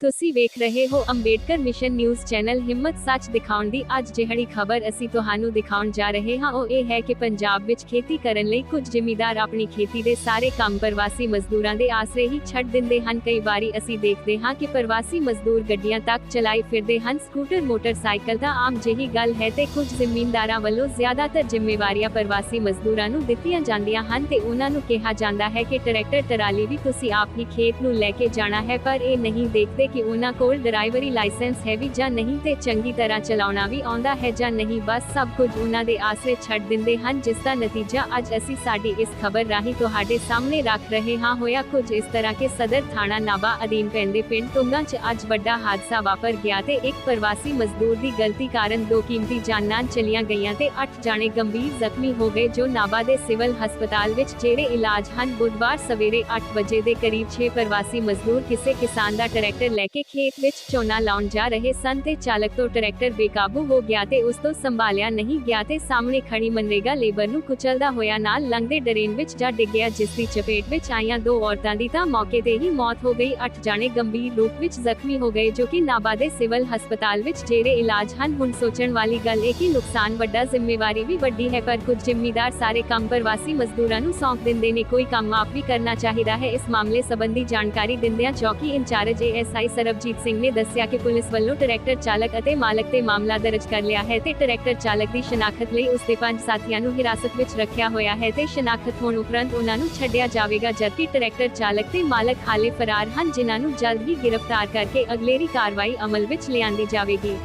ਤੁਸੀਂ ਵੇਖ ਰਹੇ ਹੋ ਅੰਬੇਡਕਰ ਮਿਸ਼ਨ ਨਿਊਜ਼ ਚੈਨਲ ਹਿੰਮਤ ਸੱਚ ਦਿਖਾਉਣ ਦੀ ਅੱਜ ਜਿਹੜੀ ਖਬਰ ਅਸੀਂ ਤੁਹਾਨੂੰ ਦਿਖਾਉਣ ਜਾ ਰਹੇ ਹਾਂ, ਉਹ ਇਹ ਹੈ ਕਿ ਪੰਜਾਬ ਵਿੱਚ ਖੇਤੀ ਕਰਨ ਲਈ ਕੁਝ ਜ਼ਿਮੀਦਾਰ ਆਪਣੀ ਖੇਤੀ ਦੇ ਸਾਰੇ ਕੰਮ ਪ੍ਰਵਾਸੀ ਮਜ਼ਦੂਰਾਂ ਦੇ ਆਸਰੇ ਹੀ ਛੱਡ ਦਿੰਦੇ ਹਨ। ਕਈ ਵਾਰੀ ਅਸੀਂ ਦੇਖਦੇ ਹਾਂ ਕਿ ਪ੍ਰਵਾਸੀ ਮਜ਼ਦੂਰ ਗੱਡੀਆਂ ਤੱਕ ਚਲਾਈ ਫਿਰਦੇ ਹਨ। ਸਕੂਟਰ, ਮੋਟਰਸਾਈਕਲ ਦਾ ਆਮ ਜਿਹੀ ਗੱਲ ਹੈ ਤੇ ਕੁਝ ਜ਼ਿਮੀਂਦਾਰਾਂ ਵੱਲੋਂ ਜ਼ਿਆਦਾਤਰ ਜ਼ਿੰਮੇਵਾਰੀਆਂ ਪ੍ਰਵਾਸੀ ਮਜ਼ਦੂਰਾਂ ਨੂੰ ਦਿੱਤੀਆਂ ਜਾਂਦੀਆਂ ਹਨ ਤੇ ਉਹਨਾਂ ਨੂੰ ਕਿਹਾ ਜਾਂਦਾ ਹੈ ਕਿ ਟਰੈਕਟਰ, ਟਰਾਲੀ ਵੀ ਤੁਸੀਂ ਆਪ ਹੀ ਖੇਤ ਨੂੰ ਲੈ ਕੇ ਜਾਣਾ ਹੈ, ਪਰ ਇਹ ਨਹੀਂ ਦੇਖਦੇ ਕਿ ਉਹਨਾਂ ਕੋਲ ਡਰਾਈਵਰੀ ਲਾਇਸੈਂਸ ਹੈ ਵੀ ਜਾਂ ਨਹੀਂ ਤੇ ਚੰਗੀ ਤਰ੍ਹਾਂ ਚਲਾਉਣਾ ਵੀ ਆਉਂਦਾ ਹੈ ਜਾਂ ਨਹੀਂ। ਬਸ ਸਭ ਕੁਝ ਉਹਨਾਂ ਦੇ ਆਸਰੇ ਛੱਡ ਦਿੰਦੇ ਹਨ, ਜਿਸ ਦਾ ਨਤੀਜਾ ਅੱਜ ਅਸੀਂ ਸਾਡੀ ਇਸ ਖਬਰ ਰਾਹੀਂ ਤੁਹਾਡੇ ਸਾਹਮਣੇ ਰੱਖ ਰਹੇ ਹਾਂ। ਹੋਇਆ ਕੁਝ ਇਸ ਤਰ੍ਹਾਂ ਕਿ ਸਦਰ ਥਾਣਾ ਨਾਬਾ ਅਧੀਨ ਪੈਂਦੇ ਪਿੰਡ ਤੁੰਗਾ 'ਚ ਅੱਜ ਵੱਡਾ ਹਾਦਸਾ ਵਾਪਰ ਗਿਆ ਤੇ ਇੱਕ ਪ੍ਰਵਾਸੀ ਮਜ਼ਦੂਰ ਦੀ ਗਲਤੀ ਕਾਰਨ ਦੋ ਕੀਮਤੀ ਜਾਨਾਂ ਚਲੀਆਂ ਗਈਆਂ ਤੇ 8 ਜਾਣੇ ਗੰਭੀਰ ਜ਼ਖਮੀ ਹੋ ਗਏ, ਜੋ ਨਾਬਾ ਦੇ ਸਿਵਲ ਹਸਪਤਾਲ ਵਿੱਚ ਜਿਹੜੇ ਇਲਾਜ ਹਨ, ਬੁੱਧਵਾਰ ਸਵੇਰੇ 8 ਵਜੇ ਦੇ ਕਰੀਬ 6 ਪ੍ਰਵਾਸੀ ਮਜ਼ਦੂਰ ਕਿਸੇ ਕਿਸਾਨ ਦਾ ਟਰੈਕਟਰ ਲੈ ਕੇ ਖੇਤ ਵਿੱਚ ਝੋਨਾ ਲਾਉਣ ਜਾ ਰਹੇ ਸਨ ਤੇ ਚਾਲਕ ਤੋਂ ਟਰੈਕਟਰ ਬੇਕਾਬੂ ਹੋ ਗਿਆ ਤੇ ਉਸ ਤੋਂ ਸੰਭਾਲਿਆ ਨਹੀਂ ਗਿਆ ਤੇ ਸਾਹਮਣੇ ਖੜੀ ਮਨਰੇਗਾ ਲੇਬਰ ਨੂੰ ਕੁਚਲਦਾ ਹੋਇਆ ਨਾਲ ਲੰਘਦੇ ਡਰੇਨ ਵਿੱਚ ਜਾ ਡਿੱਗਿਆ ਜਿਸ ਦੀ ਚਪੇਟ ਵਿੱਚ ਆਈਆਂ ਦੋ ਔਰਤਾਂ ਦੀ ਤਾਂ ਮੌਕੇ ਤੇ ਹੀ ਮੌਤ ਹੋ ਗਈ। 8 ਜਾਣੇ ਗੰਭੀਰ ਰੂਪ ਵਿੱਚ ਜ਼ਖਮੀ ਹੋ ਗਏ, ਜੋ ਕਿ ਨਾਬਾ ਦੇ ਸਿਵਲ ਹਸਪਤਾਲ ਵਿੱਚ ਜਿਹੜੇ ਇਲਾਜ ਹਨ। ਹੁਣ ਸੋਚਣ ਵਾਲੀ ਗੱਲ ਇਹ ਕਿ ਨੁਕਸਾਨ ਵੱਡਾ, ਜ਼ਿੰਮੇਵਾਰੀ ਵੀ ਵੱਡੀ ਹੈ, ਪਰ ਕੁਝ ਜ਼ਿੰਮੇਦਾਰ ਸਾਰੇ ਕੰਮ ਪ੍ਰਵਾਸੀ ਮਜ਼ਦੂਰਾਂ ਨੂੰ ਸੌਂਪ ਦਿੰਦੇ ਨੇ। ਕੋਈ ਕੰਮ ਆਪ ਵੀ ਕਰਨਾ ਚਾਹੀਦਾ ਹੈ। ਇਸ ਮਾਮਲੇ ਸੰਬੰਧੀ ਜਾਣਕਾਰੀ ਦਿੰਦਿਆਂ ਚੌਕੀ ਇੰਚਾਰਜ ਏਐਸਆਈ ਸਰਬਜੀਤ ਸਿੰਘ ਨੇ ਦੱਸਿਆ ਕਿ ਪੁਲਿਸ ਵੱਲੋਂ ਟਰੈਕਟਰ ਚਾਲਕ ਅਤੇ ਮਾਲਕ ਤੇ ਮਾਮਲਾ ਦਰਜ ਕਰ ਲਿਆ ਹੈ ਤੇ ਟਰੈਕਟਰ ਚਾਲਕ ਦੀ ਸ਼ਨਾਖਤ ਲਈ ਉਸ ਦੇ ਪੰਜ ਸਾਥੀਆਂ ਨੂੰ ਹਿਰਾਸਤ ਵਿੱਚ ਰੱਖਿਆ ਹੋਇਆ ਹੈ ਤੇ ਸ਼ਨਾਖਤ ਹੋਣ ਉਪਰੰਤ ਉਹਨਾਂ ਨੂੰ ਛੱਡਿਆ ਜਾਵੇਗਾ ਜਦਕਿ ਟਰੈਕਟਰ ਚਾਲਕ ਤੇ ਮਾਲਕ ਹਾਲੇ ਫਰਾਰ ਹਨ ਜਿਨ੍ਹਾਂ ਨੂੰ ਜਲਦ ਹੀ ਗ੍ਰਿਫਤਾਰ ਕਰਕੇ ਅਗਲੇਰੀ ਕਾਰਵਾਈ ਅਮਲ ਵਿੱਚ ਲਿਆਂਦੀ ਜਾਵੇਗੀ।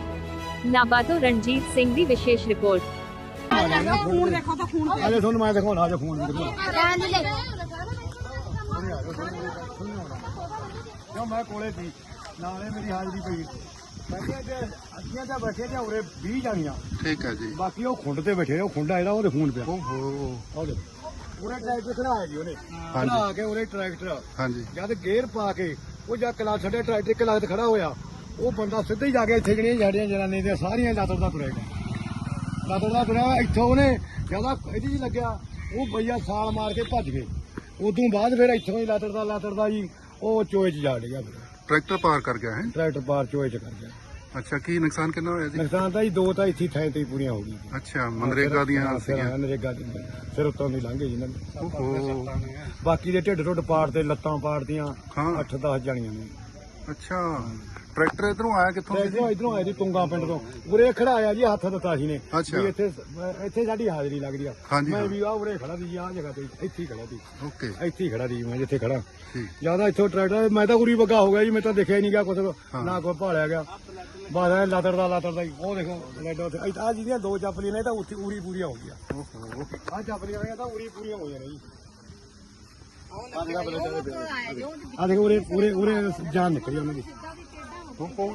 ਨਾਬਾ ਤੋਂ ਰਣਜੀਤ ਸਿੰਘ ਦੀ ਵਿਸ਼ੇਸ਼ ਰਿਪੋਰਟ। ਫੋਨ ਦੇਖੋ ਤਾਂ ਫੋਨ ਆਜੋ ਤੁਹਾਨੂੰ ਮੈਂ ਦਿਖਾਉਣਾ ਫੋਨ ਵੀ ਦਿਖਾਉਣਾ ਕਿਉਂ ਮੈਂ ਕੋਲੇ ਸੀ। ਨਾਲੇ ਮੇਰੀ ਹਾਜ਼ਰੀ ਪਈ। ਬੈਠੇ ਤੇ ਅੱਧੀਆਂ ਤਾਂ ਬੈਠੇ ਤੇ ਉਰੇ 20 ਜਾਣੀਆਂ। ਠੀਕ ਹੈ ਜੀ। ਬਾਕੀ ਉਹ ਖੁੰਡ ਤੇ ਬੈਠੇ ਉਹ ਖੁੰਡਾ ਜਿਹੜਾ ਉਹਦੇ ਫੋਨ ਪਿਆ। ਓਹੋ। ਉਹਦੇ ਉਰੇ ਟਰੈਕਟਰ ਜੀ ਉਹਨੇ। ਖੜਾ ਕੇ ਉਰੇ ਟਰੈਕਟਰ। ਹਾਂਜੀ। ਜਦ ਗੇਅਰ ਪਾ ਕੇ ਉਹ ਜਾ ਕਲਾ ਛੱਡੇ ਟਰੈਕਟਰ ਤੇ ਖੜਾ ਹੋਇਆ। ਉਹ ਬੰਦਾ ਸਿੱਧਾ ਹੀ ਜਾ ਕੇ ਇੱਥੇ ਜਿਹੜੀਆਂ ਜੜੀਆਂ ਜਨਾਨੀ ਦੀਆਂ ਸਾਰੀਆਂ ਲਾਤਰ ਦਾ ਤੁਰਿਆ ਗਿਆ। ਲਾਤਰ ਦਾ ਤੁਰਿਆ ਇੱਥੋਂ ਉਹਨੇ ਜ਼ਿਆਦਾ ਇਹਦੀ ਜੀ ਲੱਗਿਆ ਉਹ ਬਈਆ ਸਾਲ ਮਾਰ ਕੇ ਭੱਜ ਗਏ। ਉਦੋਂ ਬਾਅਦ ਫਿਰ ਇੱਥੋਂ ਹੀ ਲਾਤਰ ਦਾ ਲਾਤਰ ਦਾ ਜੀ ਉਹ ਚੋਏ 'ਚ ਜਾ ਡਿਆ ਫਿਰ। ਟਰੈਕਟਰ ਪਾਰ ਕਰ ਗਿਆ ਹੈ? ਟਰੈਕਟਰ ਪਾਰ ਚੋਏ 'ਚ ਕਰ ਗਿਆ। ਅੱਛਾ ਕੀ ਨੁਕਸਾਨ ਕਿੰਨਾ ਹੋਇਆ ਜੀ? ਨੁਕਸਾਨ ਤਾਂ ਜੀ ਦੋ ਤਾਂ ਇੱਥੇ ਥਾਂ ਤੇ ਹੀ ਪੂਰੀਆਂ ਹੋ ਗਈਆਂ ਅੱਛਾ ਮਨਰੇਗਾ ਦੀਆਂ ਸੀਗੀਆਂ। ਨਰੇਗਾ ਦੀ ਫਿਰ ਉੱਤੋਂ ਦੀ ਲੰਘੇ ਜਿਨ੍ਹਾਂ ਨੇ ਓਹੋ। ਬਾਕੀ ਦੇ ਢਿੱਡ ਢੁੱਡ ਪਾੜ ਤੇ ਲੱਤਾਂ ਪਾੜਦੀਆਂ ਹਾਂ। 8-10 ਜਾਣੀਆਂ ਨੇ। ਅੱਛਾ। ਟਰੈਕਟਰ ਇਧਰੋਂ ਆਇਆ ਕਿੱਥੋਂ ਸੀ ਜੀ ਇਧਰੋਂ ਇਧਰੋਂ ਆਏ ਜੀ ਤੁੰਗਾ ਪਿੰਡ ਤੋਂ। ਉਰੇ ਖੜਾਇਆ ਜੀ ਹੱਥ ਦਿੱਤਾ ਸੀ ਨੇ। ਅੱਛਾ। ਵੀ ਇੱਥੇ ਇੱਥੇ ਸਾਡੀ ਹਾਜ਼ਰੀ ਲੱਗਦੀ ਆ। ਹਾਂਜੀ, ਮੈਂ ਹਾਂ। ਵੀ ਆ ਉਰੇ ਖੜਾ ਸੀ ਜੀ ਆਹ ਜਗ੍ਹਾ ਤੇ ਇੱਥੇ ਹੀ ਖੜਾ ਸੀ। ਓਕੇ। ਇੱਥੇ ਹੀ ਖੜਾ ਸੀ ਮੈਂ ਜਿੱਥੇ ਖੜਾ। ਠੀਕ। ਜ਼ਿਆਦਾ ਇੱਥੋਂ ਟਰੈਕਟਰ ਮੈਂ ਤਾਂ ਉਰੀ ਬੱਗਾ ਹੋ ਗਿਆ ਜੀ ਮੈਂ ਤਾਂ ਦੇਖਿਆ ਹੀ ਨਹੀਂ ਗਿਆ ਕੁਛ। ਨਾ ਕੋਈ ਭਾਲਿਆ ਗਿਆ। ਬਸ ਐ ਲਾਤਰ ਦਾ ਲਾਤਰ ਦਾ ਹੀ। ਉਹ ਦੇਖੋ ਲੈਡਾ ਉੱਥੇ। ਆ ਜਿਹੜੀਆਂ ਦੋ ਚਾਪਲੀਆਂ ਨੇ ਇਹ ਤਾਂ ਉੱਥੇ ਉਰੀ ਪੂਰੀਆਂ ਹੋ ਗਈਆਂ। ਓਹੋ। ਆ ਚਾਪਲੀਆਂ ਨੇ ਤਾਂ ਉਰੀ ਪੂਰੀਆਂ ਹੋ ਜਾਣੀਆਂ ਜੀ। ਆ ਦੇਖੋ ਉਰੇ ਉਰੇ ਉਰੇ ਜਾਨ ਨਿਕਲੀ ਉਹਨਾਂ ਦੀ। ਓਹੋ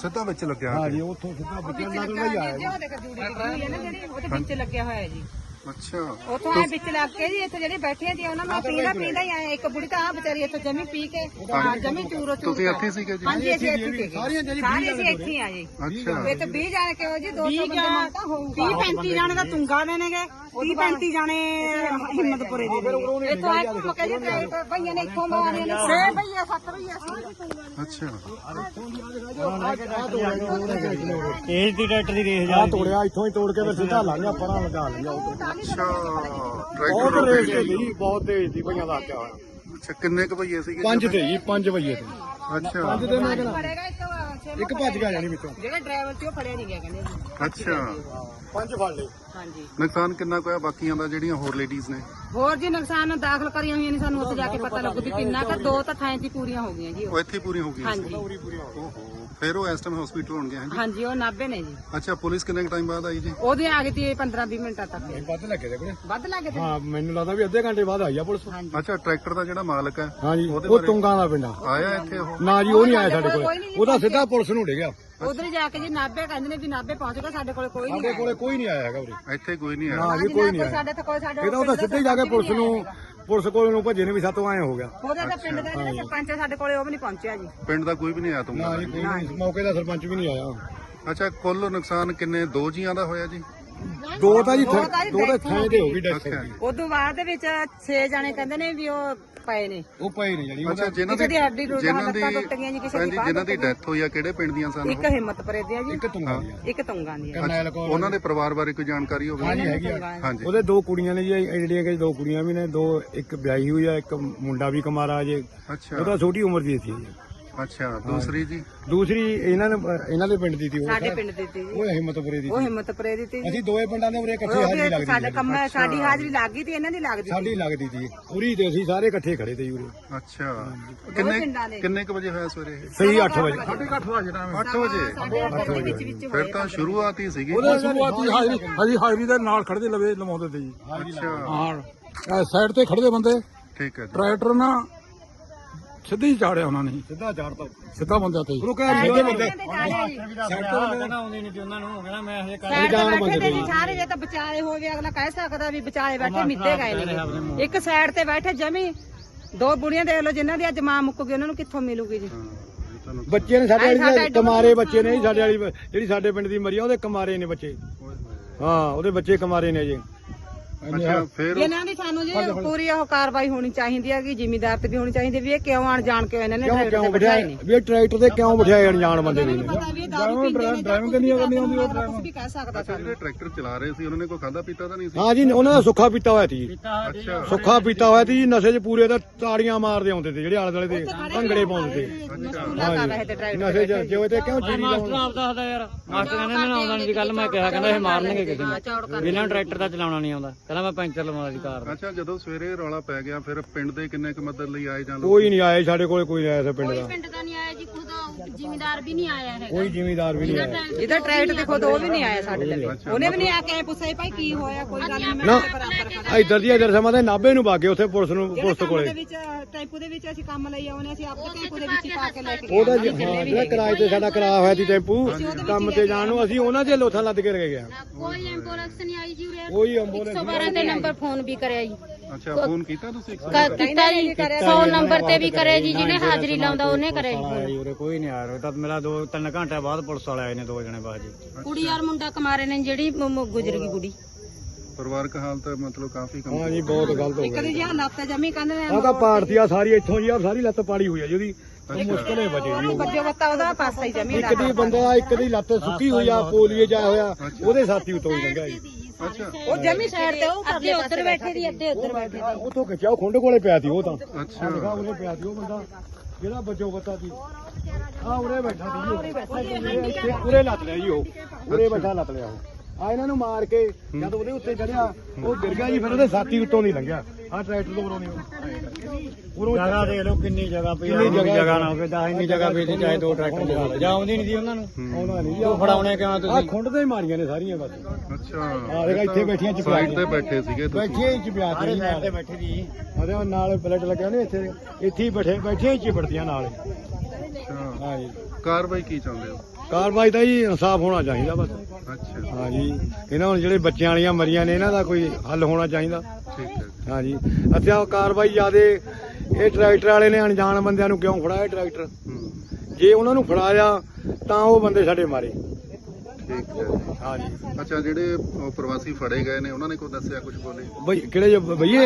ਸਿੱਧਾ ਵਿੱਚ ਲੱਗਿਆ ਹਾਂ ਆ ਜੀ ਕੇ। ਉੱਥੋਂ ਸਿੱਧਾ ਬੱਚਿਆਂ ਦਾ ਹੀ ਆਇਆ ਜੀ ਉਹਦੇ ਵਿੱਚ ਲੱਗਿਆ ਹੋਇਆ ਜੀ। ਅੱਛਾ। ਉਥੋਂ ਆ ਵਿੱਚ ਲੱਗ ਕੇ ਜੀ ਇੱਥੇ ਜਿਹੜੇ ਬੈਠੇ ਸੀ ਉਹਨਾਂ ਨੂੰ ਪੀਂਦਾ ਪੀਂਦਾ ਹੀ ਆਇਆ ਇੱਕ ਬੁੜੀ ਤਾਂ ਆ ਵਿਚਾਰੀ ਇੱਥੇ ਜਮੀ ਪੀ ਕੇ ਹਾਂ ਜਮੀ ਚੂਰੋ ਚੂਰ ਤੁਸੀਂ ਇੱਥੇ ਸੀਗੇ ਜੀ। ਹਾਂਜੀ ਅਸੀਂ ਇੱਥੇ ਸੀਗੇ ਸਾਰੀਆਂ ਜਿਹੜੀ ਸਾਰੇ ਅਸੀਂ ਇੱਥੇ ਹੀ ਆ ਜੀ। ਅੱਛਾ। ਇਹ ਤਾਂ 20 ਜਾਣੇ ਕਿਉਂ ਜੀ 200 ਬੰਦੇ ਮੰਗਤਾ ਹੋਊਗਾ। 30 35 ਜਾਣੇ ਦਾ ਤੁੰਗਾ ਦੇ ਨੇਗੇ। 30 35 ਜਾਣੇ ਹਿੰਮਤਪੁਰੇ ਦੇ ਨੇ ਇੱਥੋਂ ਆ ਘੁੰਮ ਕੇ ਜੀ ਤੇ ਭਈਆਂ ਨੇ ਇੱਥੋਂ ਮਾਰੇ ਨੇ 6 ਭਈਆ 7 ਭਈਆ ਅੱਛਾ। ਤੇਜ਼ ਦੀ ਟਰੈਕਟਰ ਦੀ ਰੇਸ ਜਾ ਤੋੜਿਆ ਇੱਥੋਂ ਹੀ ਤੋੜ ਕੇ ਫਿਰ ਸਿੱਧਾ ਲੰਘਿਆ ਪਰਾਂ ਲਗਾ ਲਿਆ ਅੱਛਾ ਬਹੁਤ ਟਰੈਕਟਰ ਰੇਸ ਤੇ ਗਈ ਬਹੁਤ ਤੇਜ਼ ਦੀ ਭਈਆਂ ਦਾ ਆਕਿਆ ਹੋਇਆ। ਅੱਛਾ ਕਿੰਨੇ ਕੁ ਭਈਏ ਸੀਗੇ ਪੰਜ ਤੇ ਜੀ ਪੰਜ ਵਈਏ ਤੇ। ਅੱਛਾ। ਪੰਜ ਤੇ ਮੈਂ ਕਹਿੰਦਾ ਫੜੇਗਾ ਇੱਕ ਇੱਕ ਭੱਜ ਗਿਆ ਜਾਨੀ ਵਿੱਚੋਂ ਜਿਹੜਾ ਡਰਾਈਵਰ ਸੀ ਉਹ ਫੜਿਆ ਨਹੀਂ ਗਿਆ ਕਹਿੰਦੇ ਪੰਜ ਫੜ ਲਏ। ਹਾਂਜੀ। ਨੁਕਸਾਨ ਕਿੰਨਾ ਕੁ ਹੋਇਆ? ਬਾਕੀਆਂ ਦਾ ਜਿਹੜੀਆਂ ਹੋਰ ਲੇਡੀਜ਼ ਨੇ? ਹੋਰ ਜੀ ਨੁਕਸਾਨ ਦਾਖਲ ਕਰੀਆਂ ਹੋਈਆਂ ਨੇ ਸਾਨੂੰ ਉੱਥੇ ਜਾ ਕੇ ਪਤਾ ਲੱਗੂ ਵੀ ਕਿੰਨਾ ਕੁ ਦੋ ਤਾਂ ਥਾਂ 'ਚ ਹੀ ਪੂਰੀਆਂ ਹੋ ਗਈਆਂ ਜੀ ਉਹ। ਉਹ ਇੱਥੇ ਹੀ ਪੂਰੀ ਹੋ ਗਈ ਹਾਂਜੀ। ਓਹੋ ਫਿਰ ਉਹ ਇਸ ਟਾਈਮ ਹਸਪੀਟਲ ਹੋਣਗੇ ਹਾਂਜੀ ਹਾਂਜੀ ਉਹ ਨਾਭੇ ਨੇ ਜੀ। ਅੱਛਾ ਪੁਲਿਸ ਕਿੰਨੇ ਟਾਈਮ ਬਾਅਦ ਆਈ ਜੀ? ਉਹਦੇ ਆ ਗਈ ਤੀ 15 20 ਮਿੰਟਾਂ ਤੱਕ। ਵੱਧ ਲੱਗੇ ਦੇ ਕੋਲੇ ਵੱਧ ਲੱਗੇ ਤੇ। ਹਾਂ ਮੈਨੂੰ ਲੱਗਦਾ ਵੀ ਅੱਧੇ ਘੰਟੇ ਬਾਅਦ ਆਈ ਆ ਪੁਲਿਸ। ਹਾਂਜੀ। ਅੱਛਾ ਟਰੈਕਟਰ ਦਾ ਜਿਹੜਾ ਮਾਲਕ ਹੈ ਹਾਂ ਜੀ ਉਹਦੇ ਉਹ ਬਾਰੇ- ਤੁੰਗਾ ਦਾ ਪਿੰਡਾ ਆਇਆ ਇੱਥੇ ਉਹ? ਨਾ ਜੀ ਉਹ ਨਹੀਂ ਆਇਆ ਸਾਡੇ ਕੋਲ ਉਹਦਾ ਸਿੱਧਾ ਪੁਲਿਸ ਨੂੰ ਡਿੱਗਿਆ ਉਧਰ ਜਾ ਕੇ ਜੀ ਨਾਭੇ ਕਹਿੰਦੇ ਨੇ ਵੀ ਨਾਭੇ ਪਹੁੰਚ ਗਏ ਸਾਡੇ ਕੋਲ ਕੋਈ ਨਹੀਂ ਸਾਡੇ ਕੋਲੇ ਕੋਈ ਨਹੀਂ ਆਇਆ ਹੈਗਾ ਉਰੇ। ਇੱਥੇ ਕੋਈ ਨਹੀਂ ਆਇਆ। ਨਾ ਜੀ ਕੋਈ ਨਹੀਂ ਆਇਆ। ਸਾਡੇ ਤੇ ਕੋਈ ਸਾਡੇ ਇਹਦਾ ਉਹਦਾ ਸਿੱਧੇ ਹੀ ਜਾ ਕੇ ਪੁਲਿਸ ਨੂੰ ਪੁਲਿਸ ਕੋਲ ਨੂੰ ਭੱਜੇ ਨੇ ਵੀ ਸਾਤੋਂ ਆਏ ਹੋ ਗਿਆ। ਉਹਦੇ ਤਾਂ ਪਿੰਡ ਦਾ ਜਿਹੜਾ ਸਰਪੰਚ ਆ ਸਾਡੇ ਕੋਲੇ ਉਹ ਵੀ ਨਹੀਂ ਪਹੁੰਚਿਆ ਜੀ। ਪਿੰਡ ਦਾ ਕੋਈ ਵੀ ਨਹੀਂ ਆਇਆ ਨਾ ਜੀ ਕੋਈ ਨਹੀਂ। ਮੌਕੇ ਦਾ ਸਰਪੰਚ ਵੀ ਨਹੀਂ ਆਇਆ। ਅੱਛਾ ਕੁੱਲ ਨੁਕਸਾਨ ਕਿੰਨੇ? ਦੋ ਜੀਆਂ ਦਾ ਹੋਇਆ ਜੀ? ਦੋ ਤਾਂ ਜੀ ਦੋ ਤਾਂ ਜੀ ਦੋ ਤਾਂ death ਥਾਂ ਤੇ ਹੋ ਗਈ। ਡੈਥ। ਅੱਛਾ। ਉਦੋਂ ਬਾਅਦ ਦੇ ਵਿੱਚ 6 ਜਾਣੇ ਕਹਿੰਦੇ ਨੇ ਵੀ ਉਹ ਪਏ ਨੇ। ਉਹ ਪਏ ਨੇ ਜਿਹੜੀ ਅੱਛਾ ਜਿਨ੍ਹਾਂ ਕਿਸੇ ਦੀ ਦੀ ਹੱਡੀ ਟੁੱਟ ਜਿਨ੍ਹਾਂ ਦੀ ਲੱਤਾਂ ਟੁੱਟ ਗਈਆਂ ਜੀ ਕਿਸੇ ਭੈਣ ਦੀ ਜੀ ਬਾਂਹ ਜਿਨ੍ਹਾਂ ਦੀ ਟੁੱਟ। ਗਈ। ਡੈਥ ਹੋਈ ਆ ਕਿਹੜੇ ਪਿੰਡ ਦੀਆਂ ਸਨ? ਇੱਕ ਹਿੰਮਤਪੁਰੇ ਦੇ ਆ ਜੀ। ਇੱਕ ਤੁੰਗਾ ਦੀ ਆ। ਇੱਕ ਤੁੰਗਾਂ ਦੀ ਆ ਕਰਨੈਲ ਕੌਰ ਉਹਨਾਂ ਦੇ। ਪਰਿਵਾਰ ਬਾਰੇ ਕੋਈ ਜਾਣਕਾਰੀ ਹੋਵੇ? ਹਾਂਜੀ ਹੈਗੀ ਆ। ਦੀ। ਹਾਂਜੀ। ਉਹਦੇ ਦੋ ਕੁੜੀਆਂ ਨੇ ਜੀ ਇਹ ਜਿਹੜੀਆਂ ਕਿ ਦੋ ਕੁੜੀਆਂ ਵੀ ਨੇ ਦੋ ਇੱਕ ਵਿਆਹੀ ਹੋਈ ਆ ਇੱਕ ਮੁੰਡਾ ਵੀ ਕੁਮਾਰਾ ਜੇ ਉਹ ਅੱਛਾ ਤਾਂ ਛੋਟੀ ਉਮਰ ਦੀ ਸੀ ਜੀ। ਅੱਛਾ ਦੂਸਰੀ ਜੀ? ਦੂਸਰੀ ਇਹਨਾਂ ਨੇ ਇਹਨਾਂ ਦੇ ਪਿੰਡ ਦੀ ਸੀ ਉਹ ਸਾਡੇ ਪਿੰਡ ਦੀ ਸੀ ਉਹ ਹਿੰਮਤਪੁਰੇ ਦੀ ਉਹ ਹਿੰਮਤਪੁਰੇ ਦੀ ਸੀ ਅਸੀਂ ਦੋਏ ਪਿੰਡਾਂ ਦੇ ਉਰੇ ਇਕੱਠੇ ਉਹ ਹਾਜ਼ਰੀ ਲੱਗਦੀ ਸਾਡਾ ਕੰਮ ਸਾਡੀ ਹਾਜ਼ਰੀ ਲੱਗ ਗਈ ਤੇ ਇਹਨਾਂ ਦੀ ਲੱਗਦੀ ਸੀ। ਸਾਡੀ ਲੱਗਦੀ ਸੀ। ਉਰੀ ਤੇ ਅਸੀਂ ਸਾਰੇ ਇਕੱਠੇ ਖੜੇ ਤੇ ਉਰੇ। ਅੱਛਾ। ਕਿੰਨੇ। ਕਿੰਨੇ ਕੁ ਵਜੇ ਹੋਇਆ ਸਵੇਰੇ? ਸਹੀ 8 ਵਜੇ। 8 ਵਜੇ ਵਿੱਚ ਵਿੱਚ ਫਿਰ ਤਾਂ ਸ਼ੁਰੂਆਤ ਹੀ ਸੀਗੀ। ਉਹਦੇ ਸ਼ੁਰੂਆਤੀ ਹਾਜ਼ਰੀ ਅਸੀਂ ਹਾਜ਼ਰੀ ਦੇ ਨਾਲ ਖੜਦੇ ਲਵੇ ਲਵਾਉਂਦੇ ਤੇ ਜੀ ਅੱਛਾ। ਹਾਂ। ਸਾਈਡ ਤੇ ਖੜਦੇ ਬੰਦੇ। ਠੀਕ ਹੈ ਟਰੈਕਟਰ ਨਾ ਸਿੱਧੀ ਹੀ ਚਾੜਿਆ ਉਹਨਾਂ ਨੇ। ਸਿੱਧਾ ਝਾੜ ਤੋਂ ਸਿੱਧਾ ਬੰਦਿਆਂ ਤੇ ਹੀ। ਉਹ ਕਹਿ ਬੰਦੇ ਸਾਈਡ ਤੇ ਬੈਠੇ ਤੇ ਜੀ ਸਾਰੇ ਜੇ ਤਾਂ ਵਿਚਾਲੇ ਹੋ ਗਏ ਅਗਲਾ ਕਹਿ ਸਕਦਾ ਵੀ ਵਿਚਾਲੇ ਬੈਠੇ ਮਿੱਤੇ ਗਏ ਨੇ। ਇੱਕ ਸਾਈਡ ਤੇ ਬੈਠੇ ਜਮੀ ਦੋ ਬੁੜੀਆਂ ਦੇਖ ਲਓ ਜਿਨ੍ਹਾਂ ਦੀ ਅੱਜ ਮਾਂ ਮੁੱਕ ਗਈ ਉਹਨਾਂ ਨੂੰ ਕਿੱਥੋਂ ਮਿਲੂਗੀ ਜੀ? ਬੱਚੇ ਨੇ ਸਾਡੇ ਵਾਲੀ ਕਮਾਰੇ ਬੱਚੇ ਨੇ ਜੀ, ਸਾਡੇ ਵਾਲੀ ਜਿਹੜੀ ਸਾਡੇ ਪਿੰਡ ਦੀ ਮਰੀ ਆ ਉਹਦੇ ਕਮਾਰੇ ਨੇ ਬੱਚੇ। ਹਾਂ ਉਹਦੇ ਬੱਚੇ ਕਮਾਰੇ ਨੇ ਜੀ ਅੱਛਾ ਫਿਰ ਇਹਨਾਂ ਦੀ ਸਾਨੂੰ ਜੀ ਪੂਰੀ ਉਹ ਕਾਰਵਾਈ ਹੋਣੀ ਚਾਹੀਦੀ ਹੈ ਕਿ ਜ਼ਿਮੀਦਾਰ ਤੇ ਵੀ ਹੋਣੀ ਚਾਹੀਦੀ ਹੈ ਵੀ ਇਹ ਕਿਉਂ ਆਣ ਜਾਣ ਕੇ ਇਹਨਾਂ ਨੇ ਕਿਉਂ ਡਰਾਈਵਰ ਕਿਉਂ ਤੇ ਬਿਠਾਏ ਬਿਠਾਏ? ਨੇ ਵੀ ਇਹ ਟਰੈਕਟਰ ਤੇ ਕਿਉਂ ਬਿਠਾਏ ਅਣਜਾਣ ਬੰਦੇ ਨੇ ਪਤਾ ਵੀ ਇਹ ਦਾਰੂ ਪੀਂਦੇ ਨੇ ਡਰਾਈਵਿੰਗ ਨਹੀਂ ਆਉਂਦੀ ਉਹ ਡਰਾਈਵਰ ਵੀ ਕਹਿ ਸਕਦਾ ਅੱਛਾ ਜਿਹੜੇ ਟਰੈਕਟਰ ਚਲਾ ਰਹੇ ਸੀ ਉਹਨਾਂ ਨੇ ਕੋਈ ਖਾਦਾ ਪੀਤਾ ਤਾਂ ਨਹੀਂ ਸੀ? ਹਾਂ ਜੀ ਉਹਨਾਂ ਦਾ ਸੁੱਖਾ ਪੀਤਾ ਹੋਇਆ ਸੀ ਸੁੱਖਾ ਪੀਤਾ ਹੋਇਆ ਸੀ ਜੀ ਨਸ਼ੇ 'ਚ ਪੂਰੇ ਤਾਂ ਤਾੜੀਆਂ ਮਾਰਦੇ ਆਉਂਦੇ ਤੇ ਜਿਹੜੇ ਆਲੇ ਦੁਆਲੇ ਦੇ ਭੰਗੜੇ ਪਾਉਂਦੇ ਤੇ ਨਸ਼ੇ 'ਚ ਜਿਵੇਂ ਤੇ ਕਿਉਂ ਜੀਰੀ ਲਾਉਣ ਆਪ ਦੱਸਦਾ ਯਾਰ ਮਾਸਟਰ ਕਹਿੰਦੇ ਨੇ ਆਉਂਦਾ ਨਹੀਂ ਕੱਲ ਮੈਂ ਕਿਹਾ ਕਹਿੰਦਾ ਇਹ ਮਾਰਨਗੇ ਕਿਸੇ ਨੂੰ। ਬਿਨਾਂ ਟਰੈਕਟਰ ਦਾ ਚਲਾਉਣਾ ਨਹੀਂ ਆਉਂਦਾ। ਕਹਿੰਦਾ ਮੈਂ ਪੈਂਚਰ ਲਵਾਉਣਾ ਸੀ ਕਾਰ ਦਾ। ਅੱਛਾ ਜਦੋਂ ਸਵੇਰੇ ਰੌਲਾ ਪੈ ਗਿਆ ਫਿਰ ਪਿੰਡ ਦੇ ਕਿੰਨੇ ਕੁ ਮਦਦ ਲਈ ਆਏ ਜਾਂ ਲੋਕ? ਕੋਈ ਨਹੀਂ ਆਏ ਸਾਡੇ ਕੋਲੇ ਕੋਈ ਨਹੀਂ ਆਇਆ ਸੀ ਪਿੰਡ ਦਾ। ਪਿੰਡ ਦਾ ਨਹੀਂ ਆਇਆ ਜੀ ਖੁਦ ਜ਼ਿਮੀਦਾਰ ਵੀ ਨਹੀਂ ਆਇਆ ਹੈ ਕੋਈ ਜ਼ਿਮੀਦਾਰ ਵੀ ਨਹੀਂ ਆਇਆ। ਇਹਦਾ ਟਰੈਕਟਰ ਦੇਖੋ ਦੋ ਵੀ ਨਹੀਂ ਆਇਆ ਸਾਡੇ ਲਈ। ਉਹਨੇ ਵੀ ਨਹੀਂ ਆ ਕੇ ਪੁੱਛਿਆ ਭਾਈ ਕੀ ਹੋਇਆ ਕੋਈ ਗੱਲ ਨਹੀਂ ਨਾ ਮੈਂ ਬਰਾਬਰ ਖੜਾ ਇੱਧਰ ਦੀ ਇੱਧਰ ਸਮਾਂ ਤੇ ਨਾਭੇ ਨੂੰ ਬਾਗੇ ਉੱਥੇ ਪੁਲਿਸ ਨੂੰ ਪੁਲਿਸ ਕੋਲੇ। ਦੇ ਵਿੱਚ ਟੈਂਪੂ ਦੇ ਵਿੱਚ ਅਸੀਂ ਕੰਮ ਲਈ ਆਉਨੇ ਅਸੀਂ ਆਪਣੇ ਟੈਂਪੂ ਦੇ ਵਿੱਚ ਹੀ ਪਾ ਕੇ ਲੈ ਕੇ ਗਏ ਉਹਦਾ ਜੀ- ਹਾਂ ਜਿਹੜਾ ਕਿਰਾਏ ਤੇ ਸਾਡਾ ਕਿਰਾਇਆ ਹੋਇਆ ਸੀ ਟੈਂਪੂ ਕੰਮ ਤੇ ਜਾਣ ਨੂੰ ਅਸੀਂ ਉਹਨਾਂ ਦੇ ਲੋਥਾਂ ਲੱਦ ਕੇ ਰਹਿ ਗਏ ਕੋਈ ਐਂਬੂਲੈਂਸ ਨਹੀਂ ਆਈ ਜੀ ਉਰੇ। ਕੋਈ ਐਂਬੂਲੈਂਸ 112 ਤੇ ਨੰਬਰ ਫੋਨ ਵੀ ਕਰਿਆ ਜੀ। ਅੱਛਾ ਫੋਨ ਕੀਤਾ ਤੁਸੀਂ ਕ- ਕੀਤਾ ਜੀ। 100 ਨੰਬਰ ਤੇ ਵੀ ਕਰਿਆ ਜੀ ਜਿਹਨੇ ਹਾਜ਼ਰੀ ਲਾਉਂਦਾ ਉਹਨੇ ਕਰਿਆ ਜੀ ਆਇਆ ਜੀ ਉਰੇ ਕੋਈ ਨਹੀਂ ਆਇਆ। ਉਰੇ ਤਾਂ ਮੇਰਾ ਦੋ ਤਿੰਨ ਘੰਟੇ ਬਾਅਦ ਪੁਲਿਸ ਵਾਲੇ ਆਏ ਨੇ ਦੋ ਜਣੇ ਬਾਅਦ ਜੀ। ਕੁੜੀ ਯਾਰ ਮੁੰਡਾ ਕਮਾਰੇ ਨੇ ਜਿਹੜੀ ਮ- ਮ- ਗੁਜ਼ਰ ਗਈ ਕੁੜੀ। ਪਰਿਵਾਰਕ ਹਾਲਤ ਮਤਲਬ ਕਾਫੀ ਕੰਮ ਹਾਂ ਜੀ ਬਹੁਤ ਗਲਤ ਹੋ ਇੱਕ ਗਿਆ ਦੀ ਜੀ। ਲੱਤ ਜਮੀ ਕੰਨ ਨੇ ਆ ਤਾਂ ਪਾੜਤੀ ਆ ਸਾਰੀ ਇੱਥੋਂ ਜੀ ਆ ਸਾਰੀ ਲੱਤ ਪਾੜੀ ਹੋਈ ਆ ਜੀ ਉਹਦੀ। ਉਹ ਮੁਸ਼ਕਲ ਹੈ ਬਚੇ ਜੀ। ਉਹ। ਬੱਜੋ ਬੱਤਾ ਉਹਦਾ ਪਾਸਾ ਹੀ ਜਮੀ ਇੱਕ ਦੀ ਬੰਦਾ ਇੱਕ ਦੀ ਲੱਤ ਸੁੱਕੀ ਹੋਈ ਆ ਪੋਲੀਏ ਜਾ ਹੋਇਆ ਉਹਦੇ ਸਾਥੀ ਉਤੋਂ ਹੀ ਲੰਘਿਆ ਜੀ। ਉਹ ਜਮੀ ਸਾਈਡ ਤੇ ਉਹ ਅੱਧੇ ਉੱਧਰ ਬੈਠੇ ਦੀ ਅੱਧੇ ਉੱਧਰ ਬੈਠੇ ਦੀ। ਉਥੋਂ ਖਿੱਚਿਆ ਉਹ ਖੁੰਡ ਕੋਲੇ ਪਿਆ ਸੀ ਉਹ ਤਾਂ। ਅੱਛਾ। ਲਿਖਾ ਉਹਨੇ ਪਿਆ ਸੀ ਉਹ ਬੰਦਾ ਜਿਹੜਾ ਬੱਜੋ ਬੱਤਾ ਸੀ। ਆ ਉਰੇ ਬੈਠਾ ਸੀ ਜੀ ਉਹ। ਇੱਥੇ ਉਰੇ ਲੱਤ ਲਿਆ ਜੀ ਉਹ। ਉਰੇ ਬੈਠਾ ਲੱਤ ਲਿਆ ਉਹ। ਆ ਇਹਨਾਂ ਨੂੰ ਮਾਰ ਕੇ ਜਦ ਉਹਦੇ ਉੱਤੇ ਚੜਿਆ ਉਹ ਗਿਰ ਗਿਆ ਜੀ ਫਿਰ ਉਹਦੇ ਸਾਥੀ ਉੱਤੋਂ ਨਹੀਂ ਲੰਘਿਆ। ਆ ਟਰੈਕਟਰ ਤੋਂ ਨਹੀਂ ਉਰੋਂ ਜਗ੍ਹਾ ਦੇਖ ਲਓ ਕਿੰਨੀ ਜਗ੍ਹਾ ਪਈ ਕਿੰਨੀ ਜਗ੍ਹਾ ਨਾ ਹੋਵੇ ਤਾਂ ਇੰਨੀ ਜਗ੍ਹਾ ਪਈ ਚਾਹੇ ਦੋ ਟਰੈਕਟਰ ਲਗਾ ਲਓ। ਜਾਂ ਆਉਂਦੀ ਨਹੀਂ ਸੀ ਉਹਨਾਂ ਨੂੰ। ਆਉਂਦਾ ਨਹੀਂ। ਜੀ ਉਹ ਫੜਾਉਣੇ ਕਿਉਂ ਆ ਤੁਸੀਂ? ਖੁੰਡ ਤੇ ਹੀ ਮਾਰੀਆਂ ਨੇ ਸਾਰੀਆਂ ਬਸ। ਅੱਛਾ। ਆ ਦੇਖਾ ਇੱਥੇ ਬੈਠੀਆਂ ਚ ਸਾਈਡ ਤੇ ਬੈਠੇ ਸੀਗੇ ਤੁਸੀਂ। ਬੈਠੀਆਂ ਹੀ ਚ ਪਿਆ ਸੀ। ਜੀ ਨਾਲ। ਤੇ ਬੈਠੇ ਦੀ ਉਹਦੇ ਨਾਲ ਪਲੇਟ ਲੱਗਿਆ ਨੇ ਇੱਥੇ। ਇੱਥੇ ਹੀ ਬੈਠੇ ਬੈਠੇ ਹੀ ਚਿਪੜਦੀਆਂ ਨਾਲ। ਹੀ। ਅੱਛਾ। ਹਾਂ ਜੀ। ਕਾਰਵਾਈ ਕੀ ਚਾਹੁੰਦੇ ਹੋ? ਕਾਰਵਾਈ ਦਾ ਜੀ ਇਨਸਾਫ ਹੋਣਾ ਚਾਹੀਦਾ ਬਸ। ਅੱਛਾ। ਹਾਂ ਜੀ ਇਹਨਾਂ ਹੁਣ ਜਿਹੜੇ ਬੱਚਿਆਂ ਵਾਲੀਆਂ ਮਰੀਆਂ ਨੇ ਇਹਨਾਂ ਦਾ ਕੋਈ ਹੱਲ ਹੋਣਾ ਚਾਹੀਦਾ। ਠੀਕ ਹੈ। ਹਾਂ ਜੀ ਅੱਛਾ ਕਾਰਵਾਈ ਜਿਆਦੇ ਇਹ ਟਰੈਕਟਰ ਵਾਲੇ ਨੇ ਅਣਜਾਣ ਬੰਦਿਆਂ ਨੂੰ ਕਿਉਂ ਫੜਾਇਆ ਟਰੈਕਟਰ? ਹੂੰ। ਜੇ ਉਹਨਾਂ ਨੂੰ ਫੜਾਇਆ ਤਾਂ ਉਹ ਬੰਦੇ ਸਾਡੇ ਮਾਰੇ। ਠੀਕ ਹੈ ਜੀ। ਹਾਂ ਜੀ ਅੱਛਾ ਜਿਹੜੇ ਉਹ ਪ੍ਰਵਾਸੀ ਫੜੇ ਗਏ ਨੇ ਉਹਨਾਂ ਨੇ ਕੋਈ ਦੱਸਿਆ ਕੁਝ ਬੋਲੇ? ਬਈ ਕਿਹੜੇ ਜਿਹੇ ਬਈਏ?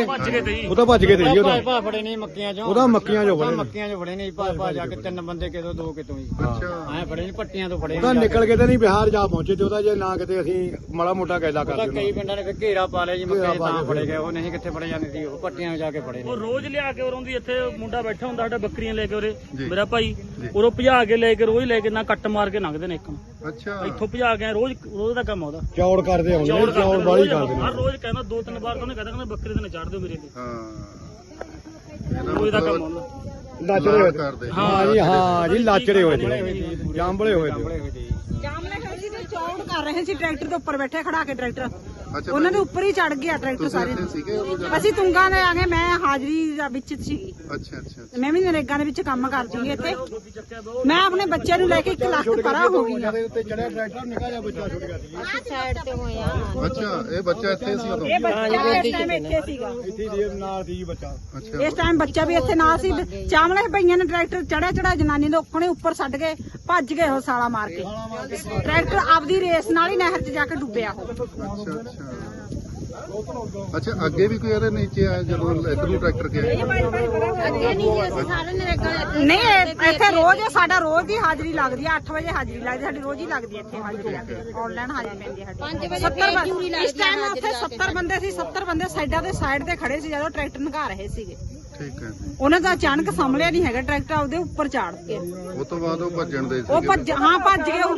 ਉਹ ਤਾਂ ਭੱਜ ਗਏ ਤੇ ਜੀ ਉਹ ਭਾਈ ਤਾਂ। ਭਾ ਫੜੇ ਨਹੀਂ ਮੱਕੀਆਂ ਚੋਂ। ਉਹਦਾ ਮੱਕੀਆਂ ਚੋਂ ਫੜੇ ਨੇ। ਮੱਕੀਆਂ ਚੋਂ ਫੜੇ ਨਹੀਂ ਭਾ ਭਾ ਜਾ ਕੇ ਤਿੰਨ ਬੰਦੇ ਕਿਤੋਂ ਦੋ ਕਿਤੋਂ ਹੀ ਅੱਛਾ। ਐ ਫੜੇ ਨਹੀਂ ਪੱਟੀਆਂ ਤੋਂ ਫੜੇ ਉਹਦਾ ਨੇ ਜਾ ਕੇ। ਨਿਕਲ ਕੇ ਤਾਂ ਨਹੀਂ ਬਿਹਾਰ ਜਾ ਪਹੁੰਚੇ ਤੇ ਉਹਦਾ ਜੇ ਨਾ ਕਿਤੇ ਅਸੀਂ ਮਾੜਾ ਮੋਟਾ ਕਾਇਦਾ ਉਹਦਾ ਕਰਦੇ ਕਈ ਪਿੰਡਾਂ ਨੇ ਫਿਰ ਘੇਰਾ ਪਾ ਲਿਆ ਜੀ ਘੇਰਾ ਮੱਕੇ ਪਾ ਤਾਂ ਲਿਆ। ਫੜੇ ਗਏ ਉਹ ਨਹੀਂ ਕਿੱਥੇ ਫੜੇ ਜਾਂਦੇ ਸੀ ਉਹ ਪੱਟੀਆਂ ਜਾ ਕੇ ਫੜੇ ਨੇ। ਉਹ ਰੋਜ਼ ਲਿਆ ਕੇ ਉਰੋਂ ਦੀ ਇੱਥੇ ਮੁੰਡਾ ਬੈਠਾ ਹੁੰਦਾ ਸਾਡਾ ਬੱਕਰੀਆਂ ਲੈ ਕੇ ਉਰੇ। ਜੀ। ਮੇਰਾ ਭਾਈ ਜੀ। ਉਰੋਂ ਭਜਾ ਕੇ ਲੈ ਕੇ ਰੋਜ਼ ਲੈ ਕੇ ਨਾ ਕੱਟ ਮਾਰ ਕੇ ਲੰਘਦੇ ਨੇ ਇੱਕ ਨੂੰ। ਅੱਛਾ। ਇੱਥੋਂ ਭਜਾ ਕੇ ਰੋਜ਼ ਰੋਜ਼ ਦਾ ਕੰਮ ਆ ਉਹਦਾ। ਚੌੜ ਕਰਦੇ ਹੁੰਦੇ ਨੇ ਚੌੜ ਕਰਦੇ ਬਾਲੀ ਕਰਦੇ ਹਰ ਨੇ ਰੋਜ਼ ਕਹਿੰਦਾ ਦੋ ਤਿੰਨ ਵਾਰ ਤਾਂ ਉਹਨੇ ਕਹਿੰਦਾ ਕਹਿੰਦਾ ਬੱਕਰੇ ਦੇ ਨਾ ਚੜ ਦਿਓ ਮੇਰੇ ਤੇ। ਹਾਂ। ਰੋਜ਼ ਦਾ ਕੰਮ ਮਤਲਬ ਹੁੰਦਾ ਲਾਚੜੇ ਹੋਏ। ਕਰਦੇ। ਹਾਂ ਜੀ ਹਾਂ ਜੀ ਲਾਚੜੇ ਹੋਏ ਤੇ ਜਾਂਬਲੇ ਹੋਏ ਤੇ ਜਾਮ ਲੈ ਅਸੀਂ ਤੇ ਚੌੜ ਕਰ ਰਹੇ ਸੀ ਟਰੈਕਟਰ ਦੇ ਉੱਪਰ ਬੈਠੇ ਖੜਾ ਕੇ ਟਰੈਕਟਰ। ਅੱਛਾ ਉਹਨਾਂ ਦੇ ਉੱਪਰ ਹੀ ਚੜ ਗਿਆ ਟਰੈਕਟਰ ਤੁਸੀਂ ਸਾਰੇ। ਇੱਥੇ ਸੀਗੇ ਉਦੋਂ ਜਦੋਂ? ਅਸੀਂ ਤੁੰਗਾ ਦੇ ਆ ਗਏ ਮੈਂ ਹਾਜ਼ਰੀ ਦਾ ਵਿੱਚ ਸੀ ਅੱਛਾ ਅੱਛਾ ਮੈਂ ਵੀ ਨਰੇਗਾ ਦੇ ਵਿੱਚ ਕੰਮ ਕਰਦੀ ਹਾਂ ਇੱਥੇ। ਮੈਂ ਆਪਣੇ ਬੱਚੇ ਨੂੰ ਲੈ ਕੇ 1 ਲੱਖ ਪਰਾਂ ਹੋ ਗਈ ਆ। ਦੇ ਉੱਤੇ ਚੜਿਆ ਟਰੈਕਟਰ ਨਿਕਾ ਜਾ ਬੱਚਾ ਛੁੱਟ ਗਿਆ ਸੀ ਸਾਈਡ ਤੇ ਹੋਇਆ। ਅੱਛਾ ਇਹ ਬੱਚਾ ਇੱਥੇ ਸੀ ਉਦੋਂ? ਇਹ ਬੱਚਾ ਇਸ ਟਾਈਮ ਇੱਥੇ ਸੀਗਾ। ਇੱਥੇ ਨਾਲ ਸੀ ਬੱਚਾ। ਅੱਛਾ। ਇਸ ਟਾਈਮ ਬੱਚਾ ਵੀ ਇੱਥੇ ਨਾਲ ਸੀ। ਚਾਵਲੇ ਭਈਆਂ ਨੇ ਟਰੈਕਟਰ ਚੜਿਆ ਚੜਾ ਜਨਾਨੀ ਦੇ ਉੱਕਣੇ ਉੱਪਰ ਛੱਡ ਗਏ ਭੱਜ ਗਏ ਉਹ ਸਾਲਾ ਮਾਰ ਕੇ ਟਰੈਕਟਰ ਆਪਦੀ ਰੇਸ ਨਾਲ ਹੀ ਨਹਿਰ 'ਚ ਜਾ ਕੇ ਡੁੱਬਿਆ ਉਹ। ਅੱਛਾ ਅੱਛਾ। ਅੱਛਾ ਅੱਗੇ ਵੀ ਕੋਈ ਇਹਦੇ ਨੀਚੇ ਆਇਆ ਜਦੋਂ ਇੱਕ ਨੂੰ ਟਰੈਕਟਰ ਗਿਆ? ਅੱਗੇ ਨਹੀਂ ਜੀ ਅਸੀਂ ਸਾਰੇ ਨਰੇਗਾ ਨਹੀਂ ਇਹ- ਇੱਥੇ ਰੋਜ਼ ਸਾਡਾ ਰੋਜ਼ ਹੀ ਹਾਜ਼ਰੀ ਲੱਗਦੀ ਆ 8 ਵਜੇ ਹਾਜ਼ਰੀ ਲੱਗਦੀ ਸਾਡੀ ਰੋਜ਼ ਹੀ ਲੱਗਦੀ ਹੈ ਇੱਥੇ ਹਾਜ਼ਰੀ। ਲੱਗਦੀ ਆਨਲਾਈਨ ਹਾਜ਼ਰੀ ਪੈਂਦੀ ਹੈ ਸਾਡੀ। 5 ਵਜੇ 70 ਫੇਰ ਡਿਊਟੀ ਬੰਦੇ ਇਸ ਲੱਗਦੀ ਟਾਈਮ ਉੱਥੇ 70 ਬੰਦੇ ਸੀ 70 ਬੰਦੇ ਸਾਈਡਾਂ ਦੇ ਸਾਈਡ ਤੇ ਖੜੇ ਸੀ ਜਦੋਂ ਟਰੈਕਟਰ ਨਗਾ ਰਹੇ ਸੀਗੇ। ਠੀਕ ਹੈ ਉਹਨਾਂ ਦਾ ਅਚਾਨਕ ਸੰਭਲਿਆ ਨਹੀਂ ਹੈਗਾ ਟਰੈਕਟਰ ਉਹਦੇ ਉੱਪਰ ਚਾੜ ਕੇ ਉਹ ਤੋਂ ਬਾਅਦ ਉਹ ਭੱਜਣ ਦੇ ਉਹ ਭੱਜ ਹਾਂ ਭੱਜ ਗਏ ਉਹ।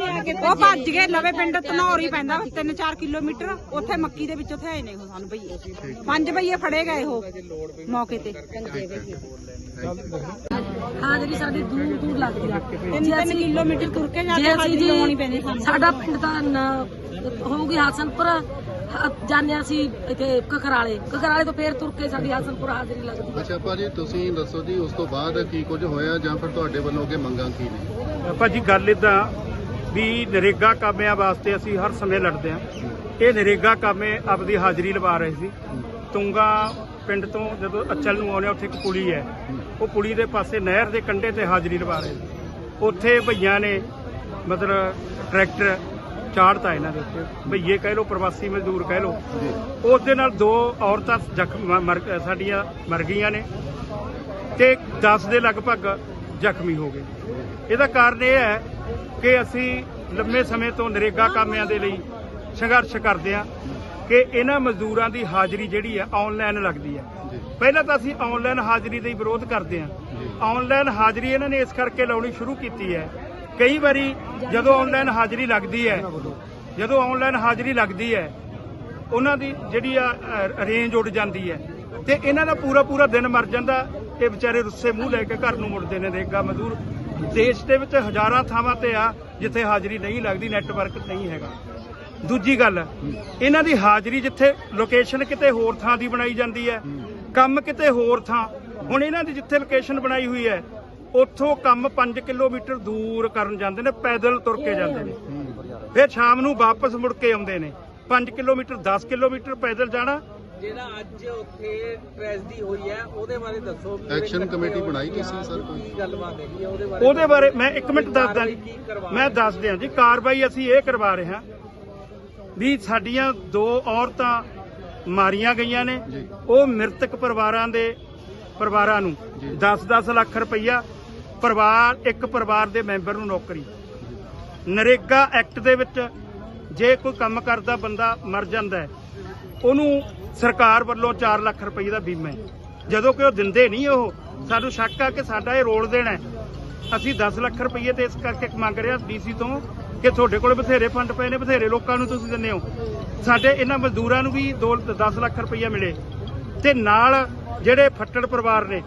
ਉਹ ਭੱਜ ਗਏ ਲਵੇ ਪਿੰਡ ਧਨੌਰੀ ਪੈਂਦਾ 3-4 ਕਿਲੋਮੀਟਰ। ਉੱਥੇ ਮੱਕੀ ਦੇ ਵਿੱਚ ਉੱਥੇ ਆਏ ਨੇ ਉਹ ਸਾਨੂੰ ਭਈਏ। ਪੰਜ ਭਈਏ ਫੜੇ ਗਏ ਉਹ ਮੌਕੇ ਤੇ। ਹਾਜ਼ਰੀ ਸਾਡੀ ਦੂਰ ਦੂਰ ਲੱਗਦੀ ਆ। 3 ਕਿਲੋਮੀਟਰ ਤੁਰ ਕੇ ਜਾ ਕੇ ਹਾਜ਼ਰੀ ਲਵਾਉਣੀ ਪੈਂਦੀ ਸਾਨੂੰ। ਸਾਡਾ ਪਿੰਡ ਦਾ ਨ- ਹੋਊਗੀ ਹਸਨਪੁਰ ਹ- ਜਾਂਦੇ ਅਸੀਂ ਇੱਥੇ ਕਕਰਾਲੇ ਕਕਰਾਲੇ ਤੋਂ ਫੇਰ ਤੁਰ ਕੇ ਸਾਡੀ ਹਸਨਪੁਰ ਹਾਜ਼ਰੀ ਲੱਗਦੀ ਅੱਛਾ ਭਾਜੀ ਤੁਸੀਂ ਦੱਸੋ ਜੀ ਉਸ ਤੋਂ ਬਾਅਦ ਕੀ ਕੁਝ ਹੋਇਆ ਜਾਂ ਫਿਰ ਤੁਹਾਡੇ ਵੱਲੋਂ ਅੱਗੇ ਮੰਗਾਂ ਕੀ ਨੇ? ਭਾਜੀ ਗੱਲ ਇਦਾਂ ਵੀ ਨਰੇਗਾ ਕਾਮਿਆਂ ਵਾਸਤੇ ਅਸੀਂ ਹਰ ਸਮੇਂ ਲੜਦੇ ਆ ਇਹ ਨਰੇਗਾ ਕਾਮੇ ਆਪਦੀ ਹਾਜ਼ਰੀ ਲਵਾ ਰਹੇ ਸੀ। ਤੁੰਗਾ ਪਿੰਡ ਤੋਂ ਜਦੋਂ ਅਚਲ ਨੂੰ ਆਉਂਦੇ ਉੱਥੇ ਇੱਕ ਪੁਲੀ ਹੈ। ਉਹ ਪੁਲੀ ਦੇ ਪਾਸੇ ਨਹਿਰ ਦੇ ਕੰਢੇ ਤੇ ਹਾਜ਼ਰੀ ਲਵਾ ਰਹੇ ਸੀ ਉੱਥੇ ਭਈਆਂ ਨੇ ਮਤਲਬ ਟਰੈਕਟਰ ਚਾੜਤਾ ਇਹਨਾਂ ਦੇ ਉੱਤੇ। ਭਈਏ ਕਹਿ ਲੋ ਪ੍ਰਵਾਸੀ ਮਜ਼ਦੂਰ ਕਹਿ ਲੋ ਉਸ ਦੇ ਨਾਲ ਦੋ ਔਰਤਾਂ ਜ਼ਖਮ ਸਾਡੀਆਂ ਮਰ ਗਈਆਂ ਨੇ ਤੇ 10 ਦੇ ਲਗਭਗ ਜ਼ਖਮੀ ਹੋ ਗਏ। ਇਹਦਾ ਕਾਰਨ ਇਹ ਹੈ ਕਿ ਅਸੀਂ ਲੰਮੇ ਸਮੇਂ ਤੋਂ ਨਰੇਗਾ ਕਾਮਿਆਂ ਦੇ ਲਈ ਸੰਘਰਸ਼ ਕਰਦੇ ਹਾਂ। ਕਿ ਇਹਨਾਂ ਮਜ਼ਦੂਰਾਂ ਦੀ ਹਾਜ਼ਰੀ ਜਿਹੜੀ ਹੈ ਆਨਲਾਈਨ ਲੱਗਦੀ ਹੈ ਪਹਿਲਾਂ ਤਾਂ ਅਸੀਂ ਆਨਲਾਈਨ ਹਾਜ਼ਰੀ ਦਾ ਵਿਰੋਧ ਕਰਦੇ ਹਾਂ ਆਨਲਾਈਨ ਹਾਜ਼ਰੀ ਇਹਨਾਂ ਨੇ ਇਸ ਕਰਕੇ ਲਾਉਣੀ ਸ਼ੁਰੂ ਕੀਤੀ ਹੈ। ਕਈ ਵਾਰੀ ਜਦੋਂ ਆਨਲਾਈਨ ਹਾਜ਼ਰੀ ਲੱਗਦੀ ਹੈ ਜਦੋਂ ਆਨਲਾਈਨ ਹਾਜ਼ਰੀ ਲੱਗਦੀ ਹੈ ਉਹਨਾਂ ਦੀ ਜਿਹੜੀ ਆ ਰੇਂਜ ਉੱਡ ਜਾਂਦੀ ਹੈ। ਤੇ ਇਹਨਾਂ ਦਾ ਪੂਰਾ ਪੂਰਾ ਦਿਨ ਮਰ ਜਾਂਦਾ। ਇਹ ਵਿਚਾਰੇ ਰੁੱਸੇ ਮੂੰਹ ਲੈ ਕੇ ਘਰ ਨੂੰ ਮੁੜਦੇ ਨੇ ਰੇਗਾ ਮਜ਼ਦੂਰ। ਦੇਸ਼ ਦੇ ਵਿੱਚ ਹਜ਼ਾਰਾਂ ਥਾਵਾਂ ਤੇ ਆ ਜਿੱਥੇ ਹਾਜ਼ਰੀ ਨਹੀਂ ਲੱਗਦੀ ਨੈਟਵਰਕ ਨਹੀਂ ਹੈਗਾ। ਦੂਜੀ ਗੱਲ ਇਹਨਾਂ ਦੀ ਹਾਜ਼ਰੀ ਜਿੱਥੇ ਲੋਕੇਸ਼ਨ ਕਿਤੇ ਹੋਰ ਥਾਂ ਦੀ ਬਣਾਈ ਜਾਂਦੀ ਹੈ ਕੰਮ ਕਿਤੇ ਹੋਰ ਥਾਂ। ਹੁਣ ਇਹਨਾਂ ਦੀ ਜਿੱਥੇ ਲੋਕੇਸ਼ਨ ਬਣਾਈ ਹੋਈ ਹੈ ਉੱਥੋਂ ਕੰਮ 5 ਕਿਲੋਮੀਟਰ ਦੂਰ ਕਰਨ ਜਾਂਦੇ ਨੇ ਪੈਦਲ ਤੁਰ ਕੇ ਜਾਂਦੇ ਨੇ। ਫਿਰ ਸ਼ਾਮ ਨੂੰ ਵਾਪਸ ਮੁੜ ਕੇ ਆਉਂਦੇ ਨੇ। 5 ਕਿਲੋਮੀਟਰ 10 ਕਿਲੋਮੀਟਰ ਪੈਦਲ ਜਾਣਾ। ਜਿਹੜਾ ਅੱਜ ਉੱਥੇ ਟ੍ਰੈਜਡੀ ਹੋਈ ਹੈ ਉਹਦੇ ਬਾਰੇ ਦੱਸੋ। ਐਕਸ਼ਨ ਕਮੇਟੀ ਬਣਾਈ ਤੁਸੀਂ ਸਰ ਕੋਈ? ਕੀ ਗੱਲਬਾਤ ਹੈਗੀ ਹੈ ਉਹਦੇ ਬਾਰੇ? ਉਹਦੇ ਬਾਰੇ ਮੈਂ ਇੱਕ ਮਿੰਟ ਦੱਸਦਾ ਜੀ। ਮੈਂ ਦੱਸ ਦਿਆਂ ਜੀ ਕਾਰਵਾਈ ਅਸੀਂ ਇਹ ਕਰਵਾ ਰਹੇ ਹਾਂ। ਵੀ ਸਾਡੀਆਂ ਦੋ ਔਰਤਾਂ ਮਾਰੀਆਂ ਗਈਆਂ ਨੇ। ਉਹ ਮ੍ਰਿਤਕ ਪਰਿਵਾਰਾਂ ਦੇ ਪਰਿਵਾਰਾਂ ਨੂੰ 10-10 ਲੱਖ ਰੁਪਈਆ ਪਰਿਵਾਰ ਇੱਕ ਪਰਿਵਾਰ ਦੇ ਮੈਂਬਰ ਨੂੰ ਨੌਕਰੀ। ਨਰੇਗਾ ਐਕਟ ਦੇ ਵਿੱਚ ਜੇ ਕੋਈ ਕੰਮ ਕਰਦਾ ਬੰਦਾ ਮਰ ਜਾਂਦਾ ਹੈ ਉਹਨੂੰ ਸਰਕਾਰ ਵੱਲੋਂ 4 ਲੱਖ ਰੁਪਏ ਦਾ ਬੀਮਾ ਹੈ। ਜਦੋਂ ਕਿ ਉਹ ਦਿੰਦੇ ਨਹੀਂ ਉਹ ਸਾਨੂੰ ਸ਼ੱਕ ਆ ਕਿ ਸਾਡਾ ਇਹ ਰੋਲ ਦੇਣਾ ਹੈ। ਅਸੀਂ 10 ਲੱਖ ਰੁਪਏ ਤੇ ਇਸ ਕਰਕੇ ਮੰਗ ਰਹੇ ਡੀਸੀ ਤੋਂ ਕਿ ਤੁਹਾਡੇ ਕੋਲ ਬਥੇਰੇ ਫੰਡ ਪਏ ਨੇ ਬਥੇਰੇ ਲੋਕਾਂ ਨੂੰ ਤੁਸੀਂ ਦਿੰਦੇ ਹੋ। ਸਾਡੇ ਇਹਨਾਂ ਮਜ਼ਦੂਰਾਂ ਨੂੰ ਵੀ 2 10 ਲੱਖ ਰੁਪਏ ਮਿਲੇ। ਤੇ ਨਾਲ ਜਿਹੜੇ ਫੱਟੜ ਪਰਿਵਾਰ ਨੇ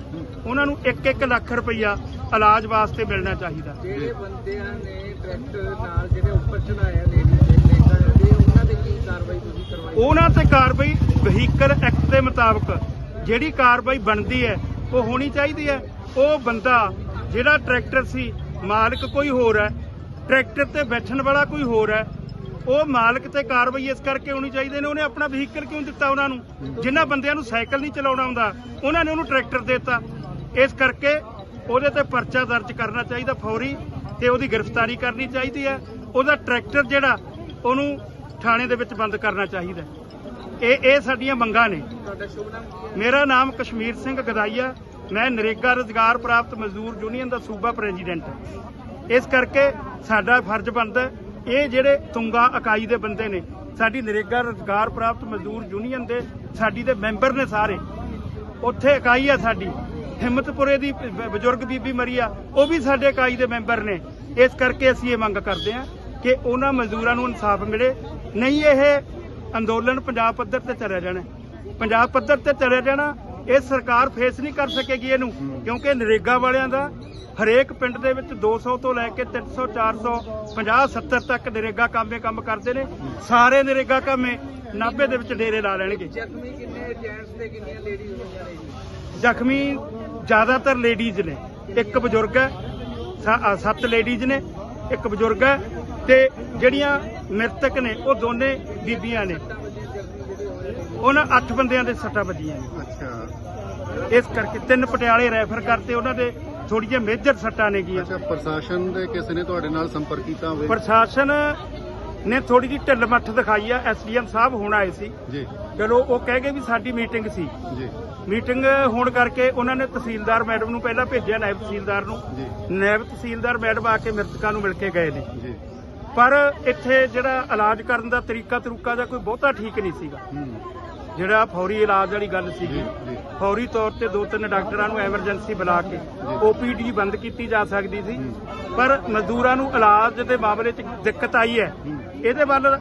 ਉਹਨਾਂ ਨੂੰ 1-1 ਲੱਖ ਰੁਪਈਆ ਇਲਾਜ ਵਾਸਤੇ ਮਿਲਣਾ ਚਾਹੀਦਾ। ਜਿਹੜੇ ਬੰਦਿਆਂ ਨੇ ਟਰੈਕਟਰ ਨਾਲ ਜਿਹੜੇ ਉੱਪਰ ਚੜਾਇਆ ਲੇਡੀ ਦੇ ਉਹਨਾਂ ਦੇ ਕੀ ਕਾਰਵਾਈ ਤੁਸੀਂ ਕਰਵਾਈ? ਉਹਨਾਂ ਤੇ ਕਾਰਵਾਈ ਵਹੀਕਲ ਐਕਟ ਦੇ ਮੁਤਾਬਕ ਜਿਹੜੀ ਕਾਰਵਾਈ ਬਣਦੀ ਹੈ ਉਹ ਹੋਣੀ ਚਾਹੀਦੀ ਹੈ। ਉਹ ਬੰਦਾ ਜਿਹੜਾ ਟਰੈਕਟਰ ਸੀ ਮਾਲਕ ਕੋਈ ਹੋਰ ਹੈ ਟਰੈਕਟਰ ਤੇ ਬੈਠਣ ਵਾਲਾ ਕੋਈ ਹੋਰ ਹੈ। ਉਹ ਮਾਲਕ ਤੇ ਕਾਰਵਾਈ ਇਸ ਕਰਕੇ ਹੋਣੀ ਚਾਹੀਦੀ ਨੇ, ਉਹਨੇ ਆਪਣਾ ਵਹੀਕਲ ਕਿਉਂ ਦਿੱਤਾ ਉਹਨਾਂ ਨੂੰ? ਜਿਨ੍ਹਾਂ ਬੰਦਿਆਂ ਨੂੰ ਸਾਈਕਲ ਨਹੀਂ ਚਲਾਉਣਾ ਆਉਂਦਾ, ਉਹਨਾਂ ਨੇ ਉਹਨੂੰ ਟਰੈਕਟਰ ਦੇ ਦਿੱਤਾ। ਇਸ ਕਰਕੇ ਉਹਦੇ ਤੇ ਪਰਚਾ ਦਰਜ ਕਰਨਾ ਚਾਹੀਦਾ ਫੌਰੀ ਤੇ ਉਹਦੀ ਗ੍ਰਿਫਤਾਰੀ ਕਰਨੀ ਚਾਹੀਦੀ ਹੈ। ਉਹਦਾ ਟਰੈਕਟਰ ਜਿਹੜਾ, ਉਹਨੂੰ ਥਾਣੇ ਦੇ ਵਿੱਚ ਬੰਦ ਕਰਨਾ ਚਾਹੀਦਾ ਇਹ ਇਹ ਸਾਡੀਆਂ ਮੰਗਾਂ ਨੇ। ਮੇਰਾ ਨਾਮ ਕਸ਼ਮੀਰ ਸਿੰਘ ਗਦਾਈਆ, ਮੈਂ ਨਰੇਗਾ ਰੁਜ਼ਗਾਰ ਪ੍ਰਾਪਤ ਮਜ਼ਦੂਰ ਯੂਨੀਅਨ ਦਾ ਸੂਬਾ ਪ੍ਰੈਜ਼ੀਡੈਂਟ ਹਾਂ। ਇਸ ਕਰਕੇ ਸਾਡਾ ਫਰਜ਼ ਬਣਦਾ ਇਹ ਜਿਹੜੇ ਤੁੰਗਾ ਇਕਾਈ ਦੇ ਬੰਦੇ ਨੇ, ਸਾਡੀ ਨਰੇਗਾ ਰੁਜ਼ਗਾਰ ਪ੍ਰਾਪਤ ਮਜ਼ਦੂਰ ਯੂਨੀਅਨ ਦੇ ਸਾਡੀ ਦੇ ਮੈਂਬਰ ਨੇ ਸਾਰੇ। ਉੱਥੇ ਇਕਾਈ ਆ ਸਾਡੀ, ਹਿੰਮਤਪੁਰੇ ਦੀ ਬਜ਼ੁਰਗ ਬੀਬੀ ਮਰੀ ਆ, ਉਹ ਵੀ ਸਾਡੇ ਇਕਾਈ ਦੇ ਮੈਂਬਰ ਨੇ। ਇਸ ਕਰਕੇ ਅਸੀਂ ਇਹ ਮੰਗ ਕਰਦੇ ਹਾਂ ਕਿ ਉਹਨਾਂ ਮਜ਼ਦੂਰਾਂ ਨੂੰ ਇਨਸਾਫ ਮਿਲੇ, ਨਹੀਂ ਇਹ ਅੰਦੋਲਨ ਪੰਜਾਬ ਪੱਧਰ ਤੇ ਚੱਲਿਆ ਜਾਣਾ ਪੰਜਾਬ ਪੱਧਰ ਤੇ ਚੱਲਿਆ ਜਾਣਾ, ਇਹ ਸਰਕਾਰ ਫੇਸ ਨਹੀਂ ਕਰ ਸਕੇਗੀ ਇਹਨੂੰ, ਕਿਉਂਕਿ ਨਰੇਗਾ ਵਾਲਿਆਂ ਦਾ ਹਰੇਕ ਪਿੰਡ ਦੇ ਵਿੱਚ 200 ਤੋਂ ਲੈ ਕੇ 300 400 50 70 ਤੱਕ ਨਰੇਗਾ ਕਾਮੇ ਕੰਮ ਕਰਦੇ ਨੇ। ਸਾਰੇ ਨਰੇਗਾ ਕਾਮੇ ਨਾਭੇ ਦੇ ਵਿੱਚ ਡੇਰੇ ਲਾ ਲੈਣਗੇ। ਜ਼ਖਮੀ ਕਿੰਨੇ ਜੈਂਟਸ ਤੇ ਕਿੰਨੀਆਂ ਲੇਡੀਜ਼ ਹੋਈਆਂ ਨੇ ਜੀ? ਜ਼ਖਮੀ ਜ਼ਿਆਦਾਤਰ ਲੇਡੀਜ਼ ਨੇ। ਇੱਕ ਬਜ਼ੁਰਗ ਹੈ ਸੱਤ ਲੇਡੀਜ਼ ਨੇ ਇੱਕ ਬਜ਼ੁਰਗ ਹੈ ਤੇ ਜਿਹੜੀਆਂ ਮ੍ਰਿਤਕ ਨੇ ਉਹ ਦੋਨੇ ਬੀਬੀਆਂ ਨੇ। ਉਹਨਾਂ ਅੱਠ ਬੰਦਿਆਂ ਦੇ ਸੱਟਾਂ ਵੱਜੀਆਂ ਨੇ। ਅੱਛਾ। ਇਸ ਕਰਕੇ ਤਿੰਨ ਪਟਿਆਲੇ ਰੈਫਰ ਕਰਤੇ ਉਹਨਾਂ ਦੇ। ਥੋੜੀਆਂ ਮੇਜਰ ਸੱਟਾਂ ਨੇ ਗੀਆਂ। ਅੱਛਾ ਪ੍ਰਸ਼ਾਸਨ ਦੇ ਕਿਸੇ ਨੇ ਤੁਹਾਡੇ ਨਾਲ ਸੰਪਰਕ ਕੀਤਾ ਹੋਵੇ? ਪ੍ਰਸ਼ਾਸਨ ਨੇ ਥੋੜੀ ਜਿਹੀ ਢਿੱਲ ਮੱਠ ਦਿਖਾਈ ਆ ਐਸਡੀਐਮ ਸਾਹਿਬ ਹੁਣ ਆਏ ਸੀ। ਜੀ। ਚਲੋ ਉਹ ਕਹਿ ਗਏ ਵੀ ਸਾਡੀ ਮੀਟਿੰਗ ਸੀ। ਜੀ। ਮੀਟਿੰਗ ਹੋਣ ਕਰਕੇ ਉਹਨਾਂ ਨੇ ਤਹਿਸੀਲਦਾਰ ਮੈਡਮ ਨੂੰ ਪਹਿਲਾਂ ਭੇਜਿਆ ਨਾਇਬ ਤਹਿਸੀਲਦਾਰ ਨੂੰ। ਜੀ। ਨਾਇਬ ਤਹਿਸੀਲਦਾਰ ਮੈਡਮ ਆ ਕੇ ਮ੍ਰਿਤਕਾਂ ਨੂੰ ਮਿਲ ਕੇ ਗਏ ਨੇ। ਜੀ। ਪਰ ਇੱਥੇ ਜਿਹੜਾ ਇਲਾਜ ਕਰਨ ਦਾ ਤਰੀਕਾ ਤਰੁਕਾ ਦਾ ਕੋਈ ਬਹੁਤਾ ਠੀਕ ਨਹੀਂ ਸੀਗਾ। ਜਿਹੜਾ ਫੌਰੀ ਇਲਾਜ ਵਾਲੀ ਗੱਲ ਸੀਗੀ। ਫੌਰੀ ਤੌਰ ਤੇ ਦੋ ਤਿੰਨ ਡਾਕਟਰਾਂ ਨੂੰ ਐਮਰਜੈਂਸੀ ਬੁਲਾ ਕੇ ਓਪੀਡੀ ਬੰਦ ਕੀਤੀ ਜਾ ਸਕਦੀ ਸੀ। ਪਰ ਮਜ਼ਦੂਰਾਂ ਨੂੰ ਇਲਾਜ ਦੇ ਮਾਮਲੇ 'ਚ ਦਿੱਕਤ ਆਈ ਹੈ। ਇਹਦੇ ਵੱਲ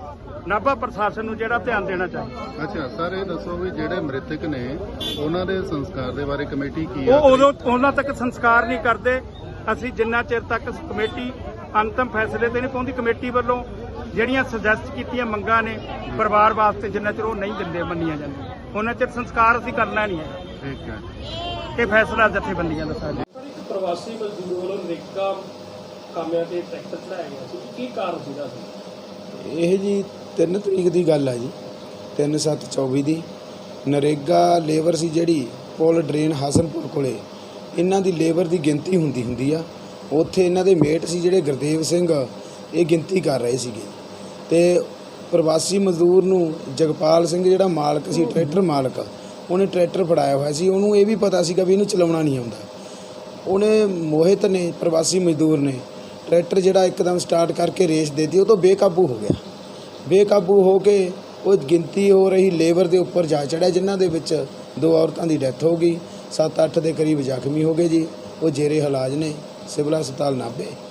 ਨਾਭਾ ਪ੍ਰਸ਼ਾਸਨ ਨੂੰ ਜਿਹੜਾ ਧਿਆਨ ਦੇਣਾ ਚਾਹੀਦਾ। ਅੱਛਾ ਸਰ ਇਹ ਦੱਸੋ ਵੀ ਜਿਹੜੇ ਮ੍ਰਿਤਕ ਨੇ ਉਹਨਾਂ ਦੇ ਸੰਸਕਾਰ ਦੇ ਬਾਰੇ ਕਮੇਟੀ ਕੀ ਆ ਉਹ ਉਦੋਂ ਉਹਨਾਂ ਤੱਕ ਸੰਸਕਾਰ ਨਹੀਂ ਕਰਦੇ। ਅਸੀਂ ਜਿੰਨਾ ਚਿਰ ਤੱਕ ਕਮੇਟੀ ਅੰਤਮ ਫੈਸਲੇ ਤੇ ਨਹੀਂ ਪਹੁੰਚਦੀ ਕਮੇਟੀ ਵੱਲੋਂ ਜਿਹੜੀਆਂ ਸੁਜੈਸਟ ਕੀਤੀਆਂ ਮੰਗਾਂ ਨੇ ਪਰਿਵਾਰ ਵਾਸਤੇ ਜਿੰਨਾ ਚਿਰ ਉਹ ਨਹੀਂ ਦਿੰਦੇ ਮੰਨੀਆਂ ਜਾਂਦੀਆਂ। ਉਹਨਾਂ ਚਿਰ ਸੰਸਕਾਰ ਅਸੀਂ ਕਰਨਾ ਨਹੀਂ ਹੈ। ਠੀਕ ਹੈ। ਇਹ ਫੈਸਲਾ ਜਥੇਬੰਦੀਆਂ ਦਾ ਸਾਡਾ। ਇੱਕ ਪ੍ਰਵਾਸੀ ਮਜ਼ਦੂਰ ਵੱਲੋਂ ਨਰੇਗਾ ਕਾਮਿਆਂ ਤੇ ਟਰੈਕਟਰ ਚੜਾਇਆ ਗਿਆ ਸੀ। ਕੀ ਕਾਰਨ ਸੀਗਾ ਸੀ ਇਹ ਜੀ 3 ਤਰੀਕ ਦੀ ਗੱਲ ਆ ਜੀ। 3/7/24 ਦੀ। ਨਰੇਗਾ ਲੇਬਰ ਸੀ ਜਿਹੜੀ ਪੁਲ ਡਰੇਨ ਹਸਨਪੁਰ ਕੋਲੇ। ਇਹਨਾਂ ਦੀ ਲੇਬਰ ਦੀ ਗਿਣਤੀ ਹੁੰਦੀ ਹੁੰਦੀ ਆ। ਉੱਥੇ ਇਹਨਾਂ ਦੇ ਮੇਟ ਸੀ ਜਿਹੜੇ ਗੁਰਦੇਵ ਸਿੰਘ ਇਹ ਗਿਣਤੀ ਕਰ ਰਹੇ ਸੀਗੇ। ਤੇ ਪ੍ਰਵਾਸੀ ਮਜ਼ਦੂਰ ਨੂੰ ਜਗਪਾਲ ਸਿੰਘ ਜਿਹੜਾ ਮਾਲਕ ਸੀ, ਟਰੈਕਟਰ ਮਾਲਕ, ਉਹਨੇ ਟਰੈਕਟਰ ਫੜਾਇਆ ਹੋਇਆ ਸੀ। ਉਹਨੂੰ ਇਹ ਵੀ ਪਤਾ ਸੀਗਾ ਵੀ ਇਹਨੂੰ ਚਲਾਉਣਾ ਨਹੀਂ ਆਉਂਦਾ। ਉਹਨੇ ਮੋਹਿਤ ਨੇ, ਪ੍ਰਵਾਸੀ ਮਜ਼ਦੂਰ ਨੇ ਟਰੈਕਟਰ ਜਿਹੜਾ ਇੱਕਦਮ ਸਟਾਰਟ ਕਰਕੇ ਰੇਸ ਦੇਤੀ। ਉਹ ਤੋਂ ਬੇਕਾਬੂ ਹੋ ਗਿਆ। ਬੇਕਾਬੂ ਹੋ ਕੇ ਉਹ ਗਿਣਤੀ ਹੋ ਰਹੀ ਲੇਬਰ ਦੇ ਉੱਪਰ ਜਾ ਚੜਿਆ, ਜਿਨ੍ਹਾਂ ਦੇ ਵਿੱਚ ਦੋ ਔਰਤਾਂ ਦੀ ਡੈਥ ਹੋ ਗਈ। 7-8 ਦੇ ਕਰੀਬ ਜ਼ਖਮੀ ਹੋ ਗਏ ਜੀ। ਉਹ ਜੇਰੇ ਇਲਾਜ ਨੇ, ਸਿਵਲ ਹਸਪਤਾਲ ਨਾਭੇ। ਕੀ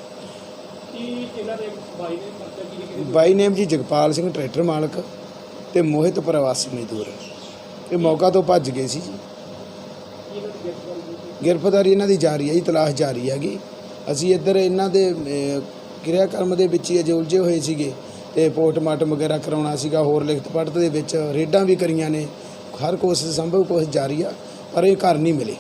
ਬਾਈ ਨੇਮ ਜੀ ਜਗਪਾਲ ਸਿੰਘ ਟਰੈਕਟਰ ਮਾਲਕ ਤੇ ਮੋਹਿਤ ਪ੍ਰਵਾਸੀ ਮਜ਼ਦੂਰ। ਇਹ ਮੌਕਾ ਤੋਂ ਭੱਜ ਗਏ ਸੀ ਜੀ। ਗ੍ਰਿਫਤਾਰੀ ਇਹਨਾਂ ਦੀ ਜਾਰੀ ਹੈ ਜੀ ਤਲਾਸ਼ ਜਾਰੀ ਹੈਗੀ। ਅਸੀਂ ਇੱਧਰ ਇਹਨਾਂ ਦੇ ਕਿਰਿਆ ਕਰਮ ਦੇ ਵਿੱਚ ਹੀ ਅਜੇ ਉਲਝੇ ਹੋਏ ਸੀਗੇ ਤੇ ਪੋਸਟਮਾਰਟਮ ਵਗੈਰਾ ਕਰਾਉਣਾ ਸੀਗਾ ਹੋਰ ਲਿਖਤ ਪੜਤ ਦੇ ਵਿੱਚ ਰੇਡਾਂ ਵੀ ਕਰੀਆਂ ਨੇ। ਹਰ ਕੋਸ਼ਿਸ਼ ਸੰਭਵ ਕੋਸ਼ਿਸ਼ ਜਾਰੀ ਆ ਪਰ ਇਹ ਘਰ ਨਹੀਂ ਮਿਲੇ।